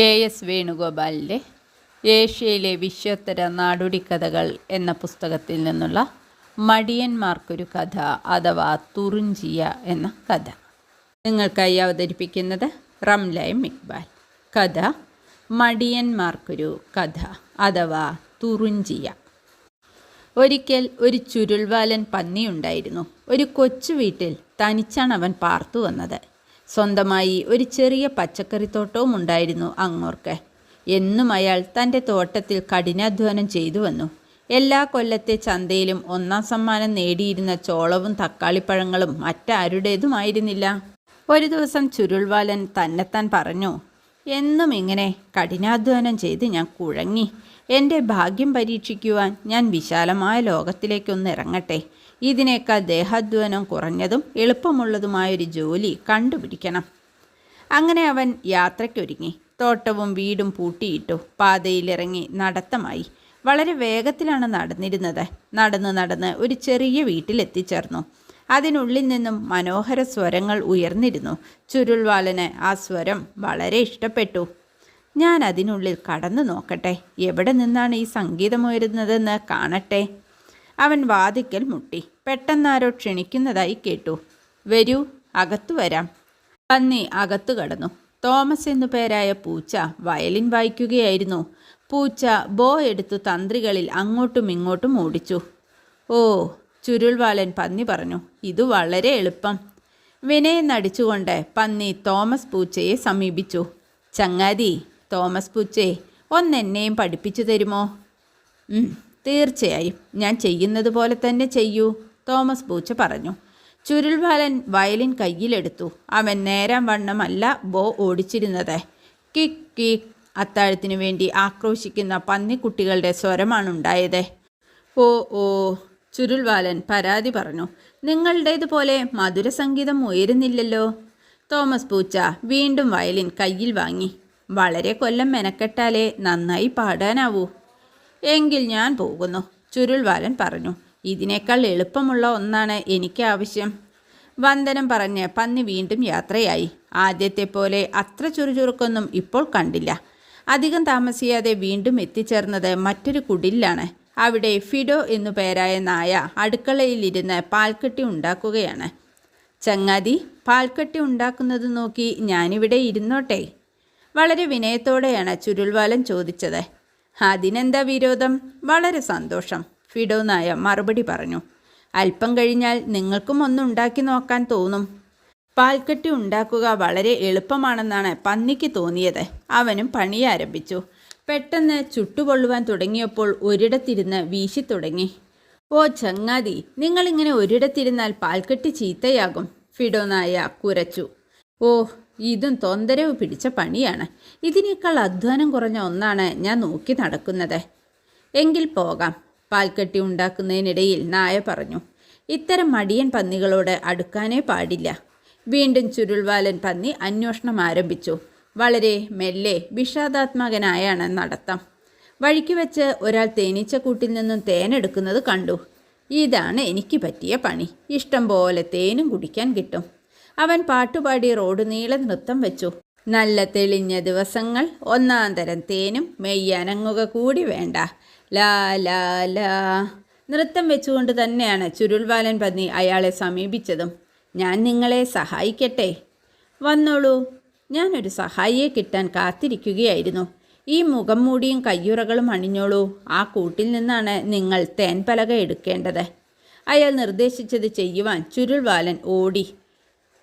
K S വേണുഗോപാലിന്റെ ഏഷ്യയിലെ വിശ്വോത്തര നാടോടിക്കഥകൾ എന്ന പുസ്തകത്തിൽ നിന്നുള്ള മടിയന്മാർക്കൊരു കഥ അഥവാ തുറിഞ്ചിയ എന്ന കഥ. നിങ്ങൾക്കായി അവതരിപ്പിക്കുന്നത് റംലൈം ഇക്ബാൽ. കഥ മടിയന്മാർക്കൊരു കഥ അഥവാ തുറിഞ്ചിയ. ഒരിക്കൽ ഒരു ചുരുൾവാലൻ പന്നിയുണ്ടായിരുന്നു. ഒരു കൊച്ചു വീട്ടിൽ തനിച്ചാണ് അവൻ പാർത്തു വന്നത്. സ്വന്തമായി ഒരു ചെറിയ പച്ചക്കറിത്തോട്ടവും ഉണ്ടായിരുന്നു അങ്ങോർക്ക്. എന്നും അയാൾ തന്റെ തോട്ടത്തിൽ കഠിനാധ്വാനം ചെയ്തു വന്നു. എല്ലാ കൊല്ലത്തെ ചന്തയിലും ഒന്നാം സമ്മാനം നേടിയിരുന്ന ചോളവും തക്കാളിപ്പഴങ്ങളും മറ്റാരുടേതുമായിരുന്നില്ല. ഒരു ദിവസം ചുരുൾവാലൻ തന്നെത്താൻ പറഞ്ഞു എന്നും ഇങ്ങനെ കഠിനാധ്വാനം ചെയ്ത് ഞാൻ കുഴങ്ങി. എന്റെ ഭാഗ്യം പരീക്ഷിക്കുവാൻ ഞാൻ വിശാലമായ ലോകത്തിലേക്കൊന്ന് ഇറങ്ങട്ടെ. ഇതിനേക്കാൾ ദേഹാധ്വാനം കുറഞ്ഞതും എളുപ്പമുള്ളതുമായൊരു ജോലി കണ്ടുപിടിക്കണം. അങ്ങനെ അവൻ യാത്രയ്ക്കൊരുങ്ങി. തോട്ടവും വീടും പൂട്ടിയിട്ടു പാതയിലിറങ്ങി നടത്തമായി. വളരെ വേഗത്തിലാണ് നടന്നിരുന്നത്. നടന്ന് നടന്ന് ഒരു ചെറിയ വീട്ടിലെത്തിച്ചേർന്നു. അതിനുള്ളിൽ നിന്നും മനോഹര സ്വരങ്ങൾ ഉയർന്നിരുന്നു. ചുരുൾവാലന് ആ സ്വരം വളരെ ഇഷ്ടപ്പെട്ടു. ഞാൻ അതിനുള്ളിൽ കടന്നു നോക്കട്ടെ. എവിടെ നിന്നാണ് ഈ സംഗീതമുയരുന്നതെന്ന് കാണട്ടെ. അവൻ വാതിക്കൽ മുട്ടി. പെട്ടെന്നാരോ ക്ഷണിക്കുന്നതായി കേട്ടു. വരൂ അകത്തു വരാം. പന്നി അകത്തു കടന്നു. തോമസ് എന്നു പേരായ പൂച്ച വയലിൻ വായിക്കുകയായിരുന്നു. പൂച്ച ബോ എടുത്തു തന്ത്രികളിൽ അങ്ങോട്ടും ഇങ്ങോട്ടും ഓടിച്ചു. ഓ ചുരുൾവാലൻ പന്നി പറഞ്ഞു. ഇത് വളരെ എളുപ്പം. വിനയം നടിച്ചുകൊണ്ട് പന്നി തോമസ് പൂച്ചയെ സമീപിച്ചു. ചങ്ങാതി തോമസ് പൂച്ചേ ഒന്നെന്നെയും പഠിപ്പിച്ചു തരുമോ? തീർച്ചയായും. ഞാൻ ചെയ്യുന്നത് പോലെ തന്നെ ചെയ്യൂ തോമസ് പൂച്ച പറഞ്ഞു. ചുരുൾവാലൻ വയലിൻ കയ്യിലെടുത്തു. അവൻ നേരം വണ്ണമല്ല ബോ ഓടിച്ചിരുന്നത്. കിക്ക് കിക്ക് അത്താഴത്തിനു വേണ്ടി ആക്രോശിക്കുന്ന പന്നിക്കുട്ടികളുടെ സ്വരമാണുണ്ടായത്. ഓ ഓ. ചുരുൾവാലൻ പരാതി പറഞ്ഞു. നിങ്ങളുടേതുപോലെ മധുരസംഗീതം ഉയരുന്നില്ലല്ലോ. തോമസ് പൂച്ച വീണ്ടും വയലിൻ കയ്യിൽ വാങ്ങി. വളരെ കൊല്ലം മെനക്കെട്ടാലേ നന്നായി പാടാനാവൂ. എങ്കിൽ ഞാൻ പോകുന്നു ചുരുൾവാലൻ പറഞ്ഞു. ഇതിനേക്കാൾ എളുപ്പമുള്ള ഒന്നാണ് എനിക്ക് ആവശ്യം. വന്ദനം പറഞ്ഞ് പന്നി വീണ്ടും യാത്രയായി. ആദ്യത്തെ പോലെ അത്ര ചുറുചുറുക്കൊന്നും ഇപ്പോൾ കണ്ടില്ല. അധികം താമസിയാതെ വീണ്ടും എത്തിച്ചേർന്നത് മറ്റൊരു കുടിലാണ്. അവിടെ ഫിഡോ എന്നു പേരായ നായ അടുക്കളയിലിരുന്ന് പാൽക്കെട്ടി ഉണ്ടാക്കുകയാണ്. ചങ്ങാതി പാൽക്കെട്ടി ഉണ്ടാക്കുന്നത് നോക്കി ഞാനിവിടെ ഇരുന്നോട്ടെ? വളരെ വിനയത്തോടെയാണ് ചുരുൾവാലൻ ചോദിച്ചത്. അതിനെന്താ വിരോധം? വളരെ സന്തോഷം ഫിഡോ നായ മറുപടി പറഞ്ഞു. അല്പം കഴിഞ്ഞാൽ നിങ്ങൾക്കും ഒന്ന് ഉണ്ടാക്കി നോക്കാൻ തോന്നും. പാൽക്കട്ടി ഉണ്ടാക്കുക വളരെ എളുപ്പമാണെന്നാണ് പന്നിക്ക് തോന്നിയത്. അവനും പണി ആരംഭിച്ചു. പെട്ടെന്ന് ചുട്ടുപൊള്ളുവാൻ തുടങ്ങിയപ്പോൾ ഒരിടത്തിരുന്ന് വീശി തുടങ്ങി. ഓ ചങ്ങാതി നിങ്ങളിങ്ങനെ ഒരിടത്തിരുന്നാൽ പാൽക്കെട്ടി ചീത്തയാകും ഫിഡോ നായ കുരച്ചു. ഓ ഇതും തൊന്തരവ് പിടിച്ച പണിയാണ്. ഇതിനേക്കാൾ അധ്വാനം കുറഞ്ഞ ഒന്നാണ് ഞാൻ നോക്കി നടക്കുന്നത്. എങ്കിൽ പോകാം. പാൽക്കട്ടി ഉണ്ടാക്കുന്നതിനിടയിൽ നായ പറഞ്ഞു ഇത്തരം മടിയൻ പന്നികളോട് അടുക്കാനേ പാടില്ല. വീണ്ടും ചുരുൾവാലൻ പന്നി അന്വേഷണം ആരംഭിച്ചു. വളരെ മെല്ലെ വിഷാദാത്മകനായാണ് നടത്തം. വഴിക്ക് വെച്ച് ഒരാൾ തേനീച്ചക്കൂട്ടിൽ നിന്നും തേനെടുക്കുന്നത് കണ്ടു. ഇതാണ് എനിക്ക് പറ്റിയ പണി. ഇഷ്ടം പോലെ തേനും കുടിക്കാൻ കിട്ടും. അവൻ പാട്ടുപാടി റോഡ് നീളെ നൃത്തം വെച്ചു. നല്ല തെളിഞ്ഞ ദിവസങ്ങൾ ഒന്നാം തരം തേനും മെയ്യനങ്ങുക കൂടി വേണ്ട. ലാ ലാ ലാ. നൃത്തം വെച്ചുകൊണ്ട് തന്നെയാണ് ചുരുൾവാലൻ പന്നി അയാളെ സമീപിച്ചതും. ഞാൻ നിങ്ങളെ സഹായിക്കട്ടെ. വന്നോളൂ. ഞാനൊരു സഹായിയെ കിട്ടാൻ കാത്തിരിക്കുകയായിരുന്നു. ഈ മുഖം മൂടിയും കയ്യുറകളും അണിഞ്ഞോളൂ. ആ കൂട്ടിൽ നിന്നാണ് നിങ്ങൾ തേൻപലക എടുക്കേണ്ടത്. അയാൾ നിർദ്ദേശിച്ചത് ചെയ്യുവാൻ ചുരുൾവാലൻ ഓടി.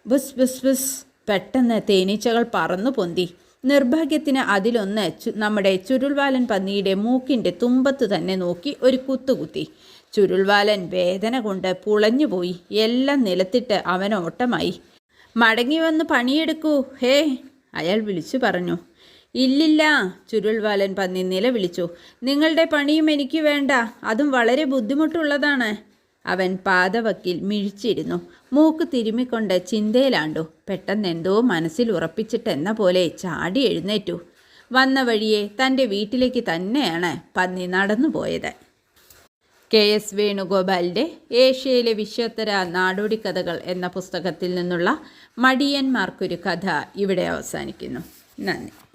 ബുസ് ബുസ് ബുസ് പെട്ടെന്ന് തേനീച്ചകൾ പറന്നു പൊന്തി. നിർഭാഗ്യത്തിന് അതിലൊന്ന് നമ്മുടെ ചുരുൾവാലൻ പന്നിയുടെ മൂക്കിന്റെ തുമ്പത്ത് തന്നെ നോക്കി ഒരു കുത്തുകുത്തി. ചുരുൾവാലൻ വേദന കൊണ്ട് പുളഞ്ഞുപോയി. എല്ലാം നിലത്തിട്ട് അവൻ ഓട്ടമായി. മടങ്ങി വന്ന് പണിയെടുക്കൂ. ഹേ അയാൾ വിളിച്ചു പറഞ്ഞു. ഇല്ലില്ല ചുരുൾവാലൻ പന്നി നിലവിളിച്ചു. നിങ്ങളുടെ പണിയും എനിക്ക് വേണ്ട. അതും വളരെ ബുദ്ധിമുട്ടുള്ളതാണ്. അവൻ പാതവക്കിൽ മിഴിച്ചിരുന്നു. മൂക്ക് തിരുമിക്കൊണ്ട് ചിന്തയിലാണ്ടു. പെട്ടെന്ന് എന്തോ മനസ്സിൽ ഉറപ്പിച്ചിട്ടെന്ന പോലെ ചാടി എഴുന്നേറ്റു. വന്ന വഴിയെ തന്റെ വീട്ടിലേക്ക് തന്നെയാണ് പന്നി നടന്നുപോയത് കെ. എസ്. വേണുഗോപാലിന്റെ ഏഷ്യയിലെ വിശ്വോത്തര നാടോടിക്കഥകൾ എന്ന പുസ്തകത്തിൽ നിന്നുള്ള മടിയന്മാർക്കൊരു കഥ ഇവിടെ അവസാനിക്കുന്നു. നന്ദി.